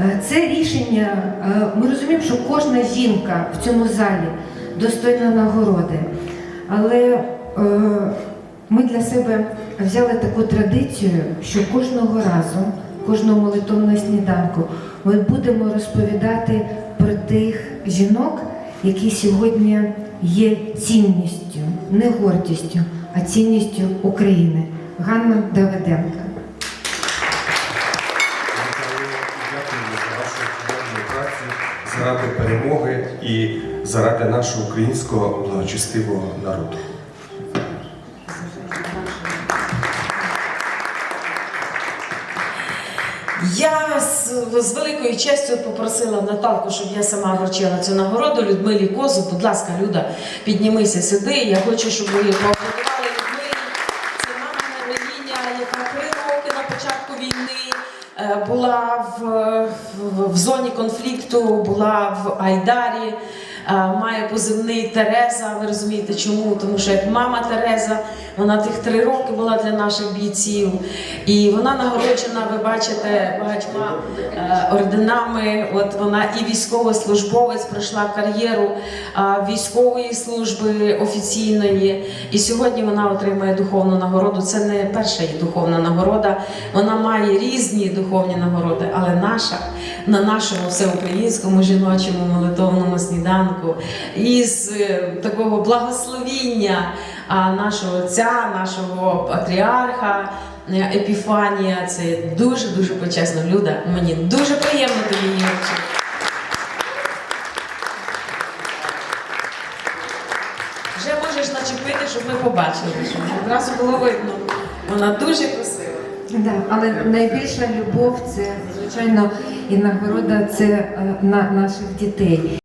Е, Це рішення, е, ми розуміємо, що кожна жінка в цьому залі достойна нагороди. Але е, ми для себе взяли таку традицію, що кожного разу, кожного молитовного сніданку, ми будемо розповідати про тих жінок, які сьогодні є цінністю, не гордістю, а цінністю України. Ганна Давиденка. Заради перемоги і заради нашого українського благочестивого народу. Я з, з великою честю попросила Наталку, щоб я сама вручила цю нагороду Людмилі Козу. Будь ласка, Люда, піднімися сюди. Я хочу, щоб ви поаплодували Людмилі. Це мама героїня, яка три роки на початку війни була в, в, в зоні конфлікту, була в Айдарі. Е, Має позивний Тереза. Ви розумієте чому? Тому що як мама Тереза, вона тих три роки була для наших бійців. І вона нагороджена, ви бачите, багатьма е, орденами. От вона і військовослужбовець пройшла кар'єру е, військової служби офіційної. І сьогодні вона отримує духовну нагороду. Це не перша її духовна нагорода. Вона має різні духовні нагороди, але наша на нашому всеукраїнському жіночому молитовному сніданку із е, такого благословіння нашого отця, нашого патріарха. е, Епіфанія, це дуже дуже почесна люда. Мені дуже приємно тобі її. Вже можеш начепити, щоб ми побачили, щоб одразу було видно. Вона дуже красива. Да, але найбільша любов це, звичайно, і нагорода це е, на наших дітей.